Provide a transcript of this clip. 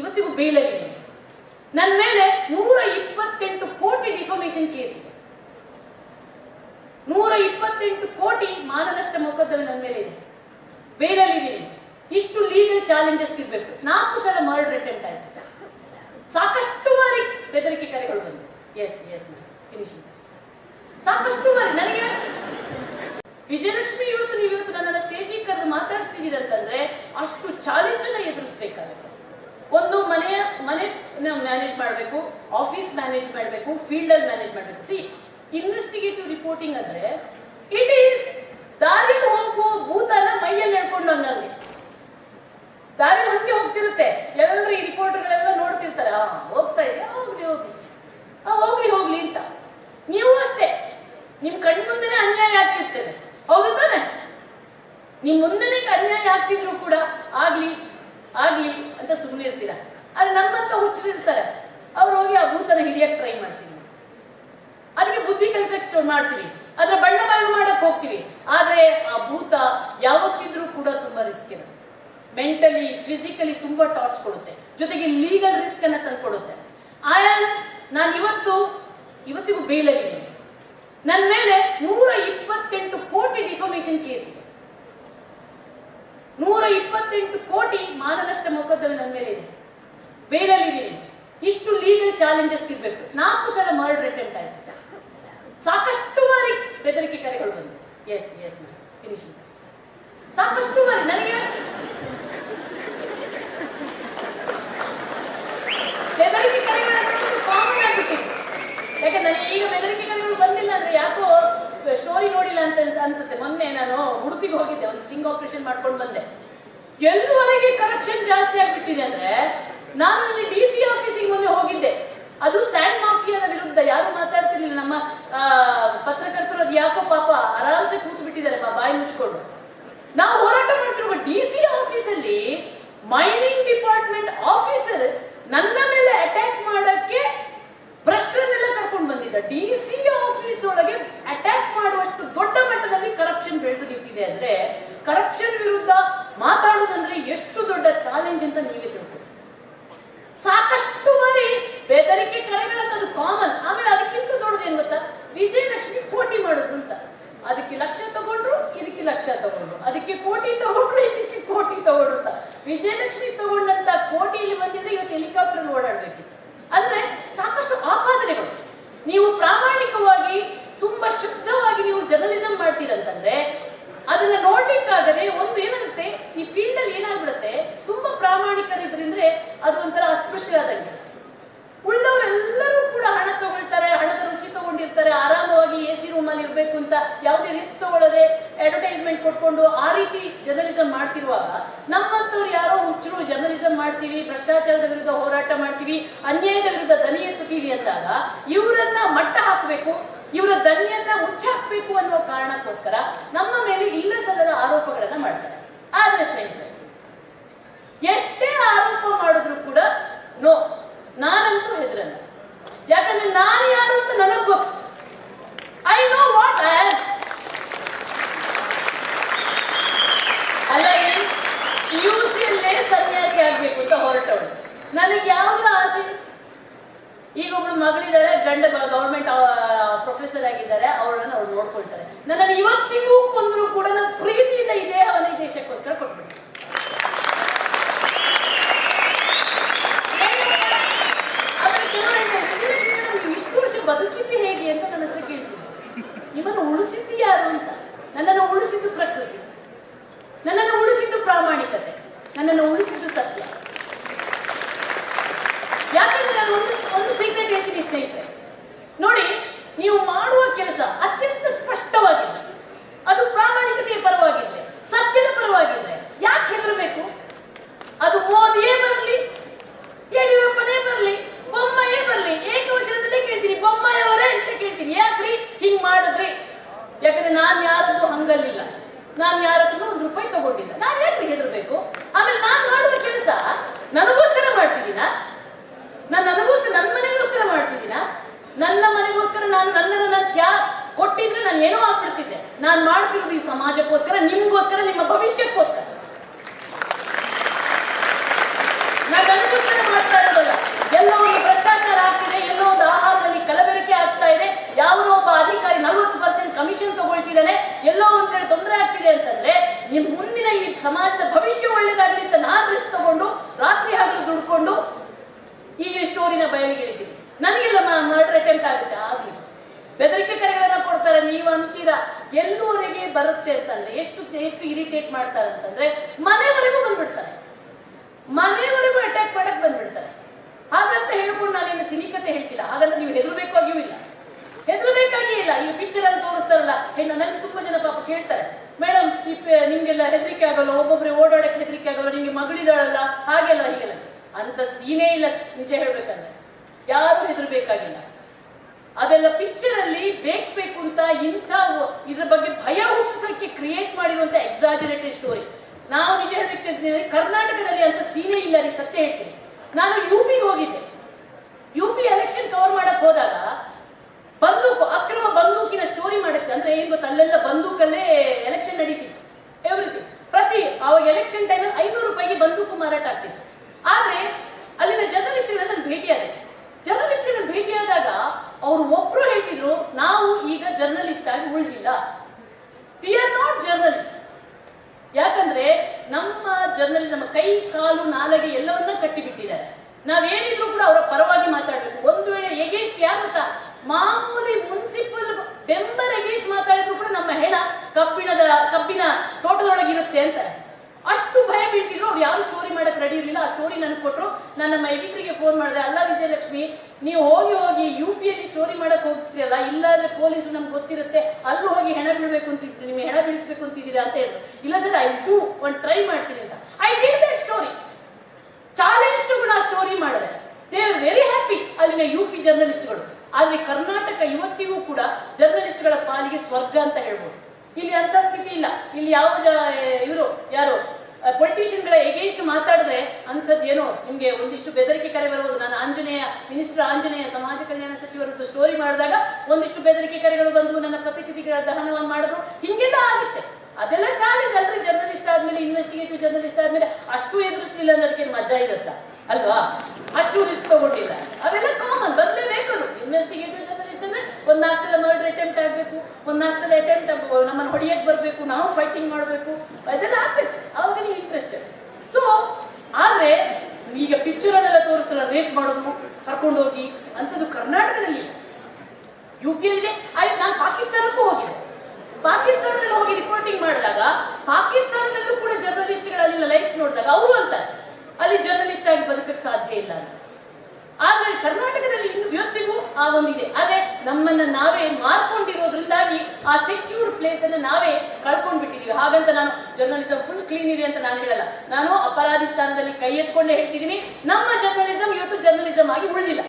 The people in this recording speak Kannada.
ಇವತ್ತಿಗೂ ಬೇಲಲ್ಲಿ ನನ್ನ ಮೇಲೆ ನೂರ ಇಪ್ಪತ್ತೆಂಟು ಕೋಟಿ ಡಿಫಾಮೇಶನ್ ಕೇಸ್ ಇದೆ. ನೂರ ಇಪ್ಪತ್ತೆಂಟು ಕೋಟಿ ಮಾನನಷ್ಟ ಮೊಕದ್ದಮೆ ನನ್ನ ಮೇಲೆ ಇದೆ. ಬೇಲಲ್ಲಿದ್ದೀನಿ ಇಷ್ಟು ಲೀಗಲ್ ಚಾಲೆಂಜಸ್ ಇರಬೇಕು. ನಾಲ್ಕು ಸಲ ಮರ್ಡರ್ ಅಟೆಂಪ್ಟ್ ಆಯ್ತು. ಸಾಕಷ್ಟು ಬಾರಿ ಬೆದರಿಕೆ ಕರೆಗಳು ಬಂದು ಎಸ್ ಎಸ್ ಫಿನಿಶಿಂಗ್ ಸಾಕಷ್ಟು ಬಾರಿ ನನಗೆ ವಿಜಯಲಕ್ಷ್ಮಿ ಇವತ್ತು ನೀವು ಇವತ್ತು ನನ್ನನ್ನು ಸ್ಟೇಜಿಗೆ ಕರೆದು ಮಾತಾಡಿಸ್ತಿದ್ದೀರಂತಂದ್ರೆ ಅಷ್ಟು ಚಾಲೆಂಜನ್ನ ಎದುರಿಸ್ಬೇಕಾಗುತ್ತೆ. ಒಂದು ಮನೆಯ ಮನೆ ಮ್ಯಾನೇಜ್ ಮಾಡಬೇಕು ಆಫೀಸ್ ಮ್ಯಾನೇಜ್ ಮಾಡಬೇಕು ಫೀಲ್ಡ್ ಅಲ್ಲಿ ಮ್ಯಾನೇಜ್ ಮಾಡಬೇಕು. ಸಿ ಇನ್ವೆಸ್ಟಿಗೇಟಿವ್ ರಿಪೋರ್ಟಿಂಗ್ ಅಂದ್ರೆ ಇಟ್ ಈಸ್ ದಾರಿ ಹೋಗುವ ಭೂತನ ಮೈಯಲ್ಲಿ ಹೇಳ್ಕೊಂಡು ಹಂಗಂಗೆ ದಾರಿ ಹಂಗೆ ಹೋಗ್ತಿರುತ್ತೆ. ಎಲ್ಲರೂ ಈ ರಿಪೋರ್ಟರ್ಗಳೆಲ್ಲ ನೋಡ್ತಿರ್ತಾರೆ ಆ ಹೋಗ್ತಾ ಇದೆ ಹೋಗ್ಲಿ ಹೋಗ್ಲಿ ಆ ಹೋಗ್ಲಿ ಹೋಗ್ಲಿ ಅಂತ ನೀವು ಅಷ್ಟೇ ನಿಮ್ ಕಣ್ಮುಂದೆನೆ ಅನ್ಯಾಯ ಆಗ್ತಿರ್ತದೆ ಹೌದು ತಾನೆ ನಿಮ್ ಮುಂದೆನೆ ಅನ್ಯಾಯ ಆಗ್ತಿದ್ರು ಕೂಡ ಆಗ್ಲಿ ಆಗ್ಲಿ ಅಂತ ಸುಮ್ಮನೆ ಇರ್ತೀರ ಆದ್ರೆ ನಮ್ಮಂತ ಹುಚ್ಚರು ಇರ್ತಾರೆ ಅವ್ರು ಹೋಗಿ ಆ ಭೂತನ ಹಿಡಿಯಕ್ಕೆ ಟ್ರೈ ಮಾಡ್ತೀವಿ ಅದಕ್ಕೆ ಬುದ್ಧಿ ಕೆಲಸಕ್ಕೆ ಮಾಡ್ತೀವಿ. ಅದರ ಬಣ್ಣ ಬಾಯಿ ಮಾಡಕ್ ಹೋಗ್ತೀವಿ. ಆದರೆ ಆ ಭೂತ ಯಾವತ್ತಿದ್ರೂ ಕೂಡ ತುಂಬ ರಿಸ್ಕ್ ಇರುತ್ತೆ. ಮೆಂಟಲಿ ಫಿಸಿಕಲಿ ತುಂಬಾ ಟಾರ್ಚ್ ಕೊಡುತ್ತೆ. ಜೊತೆಗೆ ಲೀಗಲ್ ರಿಸ್ಕ್ ಅನ್ನ ತಂದ್ಕೊಡುತ್ತೆ. ಐ ಆಮ್ ನಾನು ಇವತ್ತು, ಇವತ್ತಿಗೂ ಬೇಲಲ್ಲಿ ನನ್ನ ಮೇಲೆ ನೂರ ಇಪ್ಪತ್ತೆಂಟು ಕೋಟಿ ಡಿಫಾಮೇಶನ್ ಕೇಸ್ ಇದೆ. ನೂರ ಇಪ್ಪತ್ತೆಂಟು ಕೋಟಿ ಮಾನನಷ್ಟ ಮೊಕದ್ದಮೆ ನನ್ನ ಮೇಲೆ ಇದೆ. ಬೇಲಲ್ಲಿದ್ದೀನಿ ಇಷ್ಟು ಲೀಗಲ್ ಚಾಲೆಂಜಸ್ ಇರಬೇಕು. ನಾಲ್ಕು ಸಲ ಮರ್ಡರ್ ಅಟೆಂಪ್ಟ್ ಆಯ್ತು. ಸಾಕಷ್ಟು ಬಾರಿ ಬೆದರಿಕೆ ಕರೆಗಳು ಬಂದು ಎಸ್ ಎಸ್ ಫಿನಿಶ್ ಸಾಕಷ್ಟು ಬಾರಿ. ನನಗೆ ಬೆದರಿಕೆ ಕರೆಗಳು ಕಾಮನ್ ಆಗ್ಬಿಟ್ಟಿದೆ. ಯಾಕಂದ್ರೆ ನನಗೆ ಈಗ ಬೆದರಿಕೆ ಕರೆಗಳು ಬಂದಿಲ್ಲ ಅಂದ್ರೆ ಯಾಕೋ ಸ್ಟೋರಿ ನೋಡಿಲ್ಲ ಅಂತ ಅನ್ಸುತ್ತೆ. ಮೊನ್ನೆ ನಾನು ಉಡುಪಿಗೆ ಹೋಗಿದ್ದೆ. ಒಂದು ಸ್ಟಿಂಗ್ ಆಪರೇಷನ್ ಮಾಡ್ಕೊಂಡು ಬಂದೆ. ಎಲ್ಲುವರೆಗೆ ಕರಪ್ಷನ್ ಜಾಸ್ತಿ ಆಗ್ಬಿಟ್ಟಿದೆ ಅಂದ್ರೆ ನಾನು ಅಲ್ಲಿ ಡಿ ಸಿ ಆಫೀಸಿಗೆ ಮೊನ್ನೆ ಹೋಗಿದ್ದೆ. ಅದು ಸ್ಯಾಂಡ್ ಮಾಫಿಯಾದ ವಿರುದ್ಧ ಯಾರು ಮಾತಾಡ್ತಿರ್ಲಿಲ್ಲ. ನಮ್ಮ ಪತ್ರಕರ್ತರು ಅದು ಯಾಕೋ ಪಾಪ ಆರಾಮ್ಸೆ ಕೂತು ಬಿಟ್ಟಿದ್ದಾರೆ ಬಾಯಿ ಮುಚ್ಕೊಂಡು. ನಾವು ಹೋರಾಟ ಮಾಡ್ತಿರುವ ಡಿ ಸಿ ಆಫೀಸಲ್ಲಿ ಮೈನಿಂಗ್ ಡಿಪಾರ್ಟ್ಮೆಂಟ್ ಆಫೀಸರ್ ನನ್ನ ಮೇಲೆ ಅಟ್ಯಾಕ್ ಮಾಡಕ್ಕೆ ಭ್ರಷ್ಟರನ್ನೆಲ್ಲ ಕರ್ಕೊಂಡು ಬಂದಿದ್ದ. ಡಿ ಸಿ ಆಫೀಸ್ ಒಳಗೆ ಅಟ್ಯಾಕ್ ಮಾಡುವಷ್ಟು ದೊಡ್ಡ ಮಟ್ಟದಲ್ಲಿ ಕರಪ್ಷನ್ ಬೆಳೆದು ನಿಂತಿದೆ ಅಂದ್ರೆ ಕರಪ್ಷನ್ ವಿರುದ್ಧ ಮಾತಾಡೋದಂದ್ರೆ ಎಷ್ಟು ದೊಡ್ಡ ಚಾಲೆಂಜ್ ಅಂತ ನೀವೇ ಸಾಕಷ್ಟು ಬಾರಿ ಬೆದರಿಕೆ ಕರೆಗಳಂತದ್ದು ಕಾಮನ್ ಆಮೇಲೆ ಅದಕ್ಕಿಂತ ದೊಡ್ಡದು ಏನ್ ಗೊತ್ತಾ? ವಿಜಯಲಕ್ಷ್ಮಿ ಕೋಟಿ ಮಾಡಿದ್ರು ಅಂತ. ಅದಕ್ಕೆ ಲಕ್ಷ ತಗೊಂಡ್ರು, ಇದಕ್ಕೆ ಲಕ್ಷ ತಗೊಂಡ್ರು. ಅದಕ್ಕೆ ಕೋಟಿ ತಗೊಂಡ್ರು, ಇದಕ್ಕೆ ಕೋಟಿ ತಗೊಂಡ್ರು ಅಂತ. ವಿಜಯಲಕ್ಷ್ಮಿ ತಗೊಂಡಂತ ಕೋಟಿ ಇಲ್ಲಿ ಬಂದಿದ್ರೆ ಇವತ್ತು ಹೆಲಿಕಾಪ್ಟರ್ ಓಡಾಡ್ಬೇಕಿತ್ತು. ಅಂದ್ರೆ ಸಾಕಷ್ಟು ಆಪಾದನೆಗಳು. ನೀವು ಪ್ರಾಮಾಣಿಕವಾಗಿ, ತುಂಬಾ ಶುದ್ಧವಾಗಿ ನೀವು ಜರ್ನಲಿಸಂ ಮಾಡ್ತೀರಂತಂದ್ರೆ, ಅದನ್ನ ನೋಡ್ಲಿಕ್ಕಾಗದೆ ಒಂದು ಏನಾಗುತ್ತೆ ಈ ಫೀಲ್ಡ್ ಅಲ್ಲಿ ಏನಾಗ್ಬಿಡುತ್ತೆ, ತುಂಬಾ ಪ್ರಾಮಾಣಿಕರಿದ್ರಿಂದ್ರೆ ಅದು ಒಂಥರ ಅಸ್ಪೃಶ್ಯರಾದಂಗೆ ಉಳಿದವರೆಲ್ಲರೂ ಕೂಡ ಹಣ ತಗೊಳ್ತಾರೆ, ಹಣದ ರುಚಿ ತಗೊಂಡಿರ್ತಾರೆ, ಆರಾಮವಾಗಿ ಎ ಸಿ ರೂಮಲ್ಲಿ ಇರಬೇಕು ಅಂತ ಯಾವುದೇ ರಿಸ್ಕ್ ತಗೊಳ್ಳದೆ ಅಡ್ವರ್ಟೈಸ್ಮೆಂಟ್ ಕೊಟ್ಕೊಂಡು ಆ ರೀತಿ ಜರ್ನಲಿಸಂ ಮಾಡ್ತಿರುವಾಗ ನಮ್ಮಂತವ್ರು ಯಾರೋ ಹುಚ್ಚರು ಜರ್ನಲಿಸಂ ಮಾಡ್ತೀವಿ, ಭ್ರಷ್ಟಾಚಾರದ ವಿರುದ್ಧ ಹೋರಾಟ ಮಾಡ್ತೀವಿ, ಅನ್ಯಾಯದ ವಿರುದ್ಧ ದನಿ ಎತ್ತುತ್ತೀವಿ ಅಂದಾಗ ಇವರನ್ನ ಮಟ್ಟ ಹಾಕಬೇಕು, ಇವರ ದನಿಯನ್ನ ಮುಚ್ಚಾಕ್ಬೇಕು ಅನ್ನುವ ಕಾರಣಕ್ಕೋಸ್ಕರ ನಮ್ಮ ಮೇಲೆ ಇಲ್ಲ ಸಲ್ಲದ ಆರೋಪಗಳನ್ನ ಮಾಡ್ತಾರೆ. ಆದ್ರೆ ಸ್ನೇಹಿತರೆ, ಎಷ್ಟೇ ಆರೋಪ ಮಾಡಿದ್ರು ಕೂಡ ನೋ, ನಾನಂತೂ ಹೆದರಲ್ಲ. ಯಾಕಂದ್ರೆ ನಾನು ಯಾರು ಅಂತ ನನಗೆ ಗೊತ್ತು. ಐ ನೋ ವಾಟ್ ಐ ಅಲ್ಲ ಯು ಸಿಯಲ್ಲೇ ಸನ್ಯಾಸಿ ಆಗ್ಬೇಕು ಅಂತ ಹೊರಟವಳು ನನಗೆ ಯಾವ್ದ್ರ ಆಸೆ? ಈಗ ಒಬ್ಳು ಮಗಳಿದ್ದಾಳೆ ಗಂಡ ಗೌರ್ಮೆಂಟ್ ಪ್ರೊಫೆಸರ್ ಆಗಿದ್ದಾರೆ, ಅವಳನ್ನು ಅವ್ರು ನೋಡ್ಕೊಳ್ತಾರೆ. ನನ್ನನ್ನು ಇವತ್ತಿಗೂ ಕೊಂದರೂ ಕೂಡ ನಾನು ಪ್ರೀತಿಯಿಂದ ಈ ಅವನ ಈ ದೇಶಕ್ಕೋಸ್ಕರ ಕೊಟ್ಬಿಡ್ತೀನಿ ಆಮೇಲೆ ಕೆಲವರು ಹೇಳ್ತಾರೆ ವಿಜಯಲಕ್ಷ್ಮಿ ಮೇಡಮ್ ನೀವು ಇಷ್ಟು ವರ್ಷ ಬದುಕಿದ್ದೆ ಹೇಗೆ ಅಂತ ನನ್ನ ಹತ್ರ ಕೇಳ್ತಿದ್ರು ನಿಮ್ಮನ್ನು ಉಳಿಸಿದ್ದು ಯಾರು ಅಂತ ನನ್ನನ್ನು ಉಳಿಸಿದ್ದು ಪ್ರಕೃತಿ ನನ್ನನ್ನು ಉಳಿಸಿದ್ದು ಪ್ರಾಮಾಣಿಕತೆ ನನ್ನನ್ನು ಉಳಿಸಿದ್ದು ಸತ್ಯ. ಯಾಕಂದ್ರೆ ನಾನು ಒಂದು ಒಂದು ಸೀಕ್ರೆಟ್ ಹೇಳ್ತೀನಿ ಸ್ನೇಹಿತರೆ. ನೋಡಿ ನಾನ್ ಯಾರತ್ರೂ ಒಂದು ರೂಪಾಯಿ ತಗೊಂಡಿಲ್ಲ. ನಾನು ಯಾಕೆ ಹೆದರ್ಬೇಕು? ಆಮೇಲೆ ನಾನು ಮಾಡುವ ಕೆಲಸ ನನಗೋಸ್ಕರ ಮಾಡ್ತಿದ್ದೀನಾ? ನಾನು ನನಗೋಸ್ಕರ ನನ್ನ ಮನೆಗೋಸ್ಕರ ಮಾಡ್ತಿದ್ದೀನಾ? ನನ್ನ ಮನೆಗೋಸ್ಕರ ನಾನು ನನ್ನನ್ನು ನಾನು ತ್ಯಾ ಕೊಟ್ಟಿದ್ರೆ ನಾನು ಏನೋ ಆಗ್ಬಿಡ್ತಿದ್ದೆ. ನಾನು ಮಾಡ್ತಿರೋದು ಈ ಸಮಾಜಕ್ಕೋಸ್ಕರ, ನಿಮ್ಗೋಸ್ಕರ, ನಿಮ್ಮ ಭವಿಷ್ಯಕ್ಕೋಸ್ಕರ ನಾನು ನನಗೋಸ್ಕರ ಎಲ್ಲೋ ಒಂದು ಭ್ರಷ್ಟಾಚಾರ ಆಗ್ತಿದೆ ಎಲ್ಲೋ ಒಂದು ಆಹಾರದಲ್ಲಿ ಕಲಬೆರಕೆ ಆಗ್ತಾ ಇದೆ ಯಾವನೋ ಒಬ್ಬ ಅಧಿಕಾರಿ ನಲವತ್ತು ಪರ್ಸೆಂಟ್ ತಗೊಳ್ತಿದ್ದಾನೆ. ಎಲ್ಲೋ ಒಂದ್ ಕಡೆ ತೊಂದರೆ ಆಗ್ತಿದೆ ಅಂತಂದ್ರೆ ನಿಮ್ ಮುಂದಿನ ಈ ಸಮಾಜದ ಭವಿಷ್ಯ ಒಳ್ಳೇದಾಗಲಿ ಅಂತ ನಾನು ರಿಸ್ಕ್ ತಗೊಂಡು, ರಾತ್ರಿ ಹಗಲು ದುಡ್ಕೊಂಡು ಈ ಸ್ಟೋರಿನ ಬಯಲಿಗೆ ಇಳಿತೀನಿ. ನನಗೆಲ್ಲ ಮರ್ಡರ್ ಅಟೆಂಪ್ಟ್ ಆಗುತ್ತೆ, ಆಗ್ಲಿ. ಬೆದರಿಕೆ ಕರೆಗಳನ್ನ ಕೊಡ್ತಾರೆ, ನೀವು ಅಂತೀರಾ. ಎಲ್ಲೂವರೆಗೆ ಬರುತ್ತೆ ಅಂತಂದ್ರೆ, ಎಷ್ಟು ಎಷ್ಟು ಇರಿಟೇಟ್ ಮಾಡ್ತಾರೆ ಅಂತಂದ್ರೆ, ಮನೆವರೆಗೂ ಬಂದ್ಬಿಡ್ತಾರೆ. ಮನೆವರೆಗೂ ಅಟ್ಯಾಕ್ ಮಾಡಕ್ ಬಂದ್ಬಿಡ್ತಾರೆ. ಹಾಗಂತ ಹೇಳ್ಕೊಂಡು ನಾನೇನು ಸಿನಿಕತೆ ಹೇಳ್ತಿಲ್ಲ. ಹಾಗಂತ ನೀವು ಹೆದರ್ಬೇಕಾಗಿಯೂ ಇಲ್ಲ. ಹೆದರ್ಬೇಕಾಗಿಯೇ ಇಲ್ಲ ಈ ಪಿಕ್ಚರ್ ಅಲ್ಲಿ ತೋರಿಸ್ತಾರಲ್ಲ. ಹೆಣ್ಣು, ನನಗೆ ತುಂಬಾ ಜನ ಪಾಪ ಕೇಳ್ತಾರೆ. ಮೇಡಮ್ ಈ ನಿಮ್ಗೆಲ್ಲ ಹೆದರಿಕೆ ಆಗಲ್ಲ ಒಬ್ಬೊಬ್ಬರೇ ಓಡಾಡಕ್ಕೆ ಹೆದರಿಕೆ ಆಗಲ್ಲ ನಿಮ್ಗೆ ಮಗಳಿದಾಳಲ್ಲ? ಹಾಗೆಲ್ಲ, ಹೀಗೆಲ್ಲ. ಅಂತ ಸೀನೇ ಇಲ್ಲ ನಿಜ ಹೇಳ್ಬೇಕಂದ್ರೆ. ಯಾರು ಹೆದರ್ಬೇಕಾಗಿಲ್ಲ. ಅದೆಲ್ಲ ಪಿಕ್ಚರ್ ಅಲ್ಲಿ ಬೇಕು ಅಂತ ಇಂಥ ಇದ್ರ ಬಗ್ಗೆ ಭಯ ಹುಟ್ಟಿಸಕ್ಕೆ ಕ್ರಿಯೇಟ್ ಮಾಡಿರುವಂತ ಎಕ್ಸಾಜರೇಟೆಡ್ ಸ್ಟೋರಿ ನಾವು ನಿಜ ಹೇಳ್ಬೇಕು ಕರ್ನಾಟಕದಲ್ಲಿ ಅಂತ ಸೀನೇ ಇಲ್ಲ ರೀ, ಸತ್ಯ ಹೇಳ್ತೀನಿ. ನಾನು ಯು ಪಿಗೆ ಹೋಗಿದ್ದೆ. ಯು ಪಿ ಎಲೆಕ್ಷನ್ ಕವರ್ ಮಾಡಕ್ ಹೋದಾಗ ಬಂದೂಕು, ಅಕ್ರಮ ಬಂದೂಕಿನ ಸ್ಟೋರಿ ಮಾಡುತ್ತೆ ಅಂದ್ರೆ ಏನ್ ಗೊತ್ತಾ, ಅಲ್ಲೆಲ್ಲ ಬಂದೂಕಲ್ಲೇ ಎಲೆಕ್ಷನ್ ನಡೀತಿತ್ತು. ಎವ್ರಿಥಿಂಗ್ ಪ್ರತಿ, ಅವಾಗ ಎಲೆಕ್ಷನ್ ಟೈಮಲ್ಲಿ ಐನೂರು ರೂಪಾಯಿಗೆ ಬಂದೂಕು ಮಾರಾಟ ಆಗ್ತಿತ್ತು. ಆದ್ರೆ, ಅಲ್ಲಿನ ಜರ್ನಲಿಸ್ಟ್ಗಳನ್ನ ನಾನು ಭೇಟಿಯಾದೆ. ಜರ್ನಲಿಸ್ಟ್ಗಳನ್ನ ಭೇಟಿಯಾದಾಗ ಅವರು ಒಬ್ರು ಹೇಳ್ತಿದ್ರು, ನಾವು ಈಗ ಜರ್ನಲಿಸ್ಟ್ ಆಗಿ ಉಳಿದಿಲ್ಲ. ವಿ ಆರ್ ನಾಟ್ ಜರ್ನಲಿಸ್ಟ್ ಯಾಕಂದ್ರೆ, ನಮ್ಮ ಜರ್ನಲಿಸಮ್ ಕೈ, ಕಾಲು, ನಾಲಗೆ ಎಲ್ಲವನ್ನ ಕಟ್ಟಿಬಿಟ್ಟಿದ್ದಾರೆ. ನಾವೇನಿದ್ರು ಕೂಡ ಅವರ ಪರವಾಗಿ ಮಾತಾಡಬೇಕು. ಒಂದು ವೇಳೆ ಎಗೇಸ್ಟ್ ಯಾರು ಗೊತ್ತಾ ಮಾಮೂಲಿ ಮುನ್ಸಿಪಲ್ ಬೆಂಬರ್ ಎಗೇಸ್ಟ್ ಮಾತಾಡಿದ್ರು ಕೂಡ ನಮ್ಮ ಹೆಣ ಕಬ್ಬಿಣದ ಕಬ್ಬಿನ ತೋಟದೊಳಗಿರುತ್ತೆ ಅಂತಾರೆ. ಅಷ್ಟು ಭಯ ಬೀಳ್ತಿದ್ರು. ಅವ್ರು ಯಾರು ಸ್ಟೋರಿ ಮಾಡಕ್ ರೆಡಿ ಇರಲಿಲ್ಲ. ಆ ಸ್ಟೋರಿ ನನಗೆ ಕೊಟ್ಟರು ನಾನು ನಮ್ಮ ಎಡಿಟರ್ಗೆ ಫೋನ್ ಮಾಡಿದೆ, ಅಲ್ಲ ವಿಜಯಲಕ್ಷ್ಮಿ, ನೀವು ಹೋಗಿ ಹೋಗಿ ಯು ಪಿ ಎಲ್ಲಿ ಸ್ಟೋರಿ ಮಾಡಕ್ ಹೋಗ್ತಿರಲ್ಲ? ಇಲ್ಲಾಂದ್ರೆ ಪೊಲೀಸರು ನಮ್ಗೆ ಗೊತ್ತಿರುತ್ತೆ. ಅಲ್ಲೂ ಹೋಗಿ ಹೆಣ ಬೀಳ್ಬೇಕು ಅಂತಿದ್ರಿ. ನಿಮಗೆ ಹೆಣ ಬೀಳಿಸ್ಬೇಕು ಅಂತಿದ್ದೀರಾ ಅಂತ ಹೇಳಿದ್ರು. ಇಲ್ಲ ಸರ್ ಐ ಡೂ ಒಂದು ಟ್ರೈ ಮಾಡ್ತೀನಿ ಅಂತ. I did that story challenge ಕೂಡ ಸ್ಟೋರಿ ಮಾಡಿದೆ. ದೇ ಆರ್ ವೆರಿ ಹ್ಯಾಪಿ ಅಲ್ಲಿನ ಯು ಪಿ ಜರ್ನಲಿಸ್ಟ್ಗಳು ಆದ್ರೆ ಕರ್ನಾಟಕ ಇವತ್ತಿಗೂ ಕೂಡ ಜರ್ನಲಿಸ್ಟ್ಗಳ ಪಾಲಿಗೆ ಸ್ವರ್ಗ ಅಂತ ಹೇಳ್ಬೋದು. ಇಲ್ಲಿ ಅಂತ ಸ್ಥಿತಿ ಇಲ್ಲ. ಇಲ್ಲಿ ಯಾವ ಇವರು, ಯಾರು ಪೊಲಿಟಿಷಿಯನ್ಗಳ ಎಗೇಸ್ಟ್ ಮಾತಾಡಿದ್ರೆ ಅಂಥದ್ದು ಏನೋ ನಿಮಗೆ ಒಂದಿಷ್ಟು ಬೆದರಿಕೆ ಕರೆ ಬರ್ಬೋದು. ನಾನು ಆಂಜನೇಯ ಮಿನಿಸ್ಟರ್ ಆಂಜನೇಯ ಸಮಾಜ ಕಲ್ಯಾಣ ಸಚಿವರದ್ದು ಸ್ಟೋರಿ ಮಾಡಿದಾಗ ಒಂದಿಷ್ಟು ಬೆದರಿಕೆ ಕರೆಗಳು ಬಂದು ನನ್ನ ಪ್ರತಿಕೃತಿಗಳ ದಹನವನ್ನು ಮಾಡಿದ್ರು. ಹಿಂಗೆಲ್ಲ ಆಗುತ್ತೆ. ಅದೆಲ್ಲ ಚಾಲೆಂಜ್ ಅಲ್ರಿ. ಜರ್ನಲಿಸ್ಟ್ ಆದ್ಮೇಲೆ ಇನ್ವೆಸ್ಟಿಗೇಟಿವ್ ಜರ್ನಲಿಸ್ಟ್ ಆದ್ಮೇಲೆ ಅಷ್ಟು ಎದುರಿಸ್ಲಿಲ್ಲ ಅನ್ನೋದಕ್ಕೆ ಮಜಾ ಇರುತ್ತಾ? ಅಲ್ವಾ? ಅಷ್ಟು ರಿಸ್ಕ್ ತಗೊಂಡಿಲ್ಲ. ಅವೆಲ್ಲ ಕಾಮನ್ ಬರಲೇಬೇಕು ಅದು ಇನ್ವೆಸ್ಟಿಗೇಟಿವ್ ಜರ್ನಲಿಸ್ಟ್ ಅಂದ್ರೆ ಒಂದ್ ನಾಲ್ಕು ಸಲ ಮರ್ಡರ್ ಅಟೆಂಪ್ಟ್ ಆಗ್ಬೇಕು ಒಂದ್ ನಾಲ್ಕು ಸಲ ಅಟೆಂಪ್ಟ್ ನಮ್ಮನ್ನು ಹೊಡೆಯಕ್ಕೆ ಬರಬೇಕು, ನಾವು ಫೈಟಿಂಗ್ ಮಾಡಬೇಕು, ಅದೆಲ್ಲ ಆಗಬೇಕು. ಅವಾಗ ನೀವು ಇಂಟ್ರೆಸ್ಟೆಡ್ ಸೊ ಆದ್ರೆ, ಈಗ ಪಿಕ್ಚರಲ್ಲೆಲ್ಲ ತೋರಿಸ್ತಾರೆ ರೇಪ್ ಮಾಡೋದು, ಕರ್ಕೊಂಡು ಹೋಗಿ, ಅಂಥದ್ದು ಕರ್ನಾಟಕದಲ್ಲಿ. ಯು ಪಿ ಇದೆ ಆಯ್ತು ನಾನು ಪಾಕಿಸ್ತಾನಕ್ಕೂ ಹೋಗಿದೆ ಪಾಕಿಸ್ತಾನದಲ್ಲಿ ಹೋಗಿ ರಿಪೋರ್ಟಿಂಗ್ ಮಾಡಿದಾಗ, ಪಾಕಿಸ್ತಾನದಲ್ಲೂ ಕೂಡ ಜರ್ನಲಿಸ್ಟ್ಗಳಲ್ಲಿ ಲೈಫ್ ನೋಡಿದಾಗ, ಅವರು ಅಂತಾರೆ, ಅಲ್ಲಿ ಜರ್ನಲಿಸ್ಟ್ ಆಗಿ ಬದುಕಕ್ಕೆ ಸಾಧ್ಯ ಇಲ್ಲ ಅಂತ. ಆದರೆ ಕರ್ನಾಟಕದಲ್ಲಿ ಇವತ್ತಿಗೂ ಆ ಒಂದಿದೆ. ಆದ್ರೆ ನಮ್ಮನ್ನ ನಾವೇ ಮಾರ್ಕೊಂಡಿರೋದ್ರಿಂದಾಗಿ ಆ ಸೆಕ್ಯೂರ್ ಪ್ಲೇಸ್ ಅನ್ನ ನಾವೇ ಕಳ್ಕೊಂಡ್ಬಿಟ್ಟಿದೀವಿ. ಹಾಗಂತ ನಾನು ಜರ್ನಲಿಸಂ ಫುಲ್ ಕ್ಲೀನ್ ಇದೆ ಅಂತ ನಾನು ಹೇಳಲ್ಲ. ನಾನು ಅಪರಾಧಿ ಸ್ಥಾನದಲ್ಲಿ ಕೈ ಎತ್ಕೊಂಡೇ ಹೇಳ್ತಿದ್ದೀನಿ. ನಮ್ಮ ಜರ್ನಲಿಸಂ ಇವತ್ತು ಜರ್ನಲಿಸಂ ಆಗಿ ಉಳಿದಿಲ್ಲ.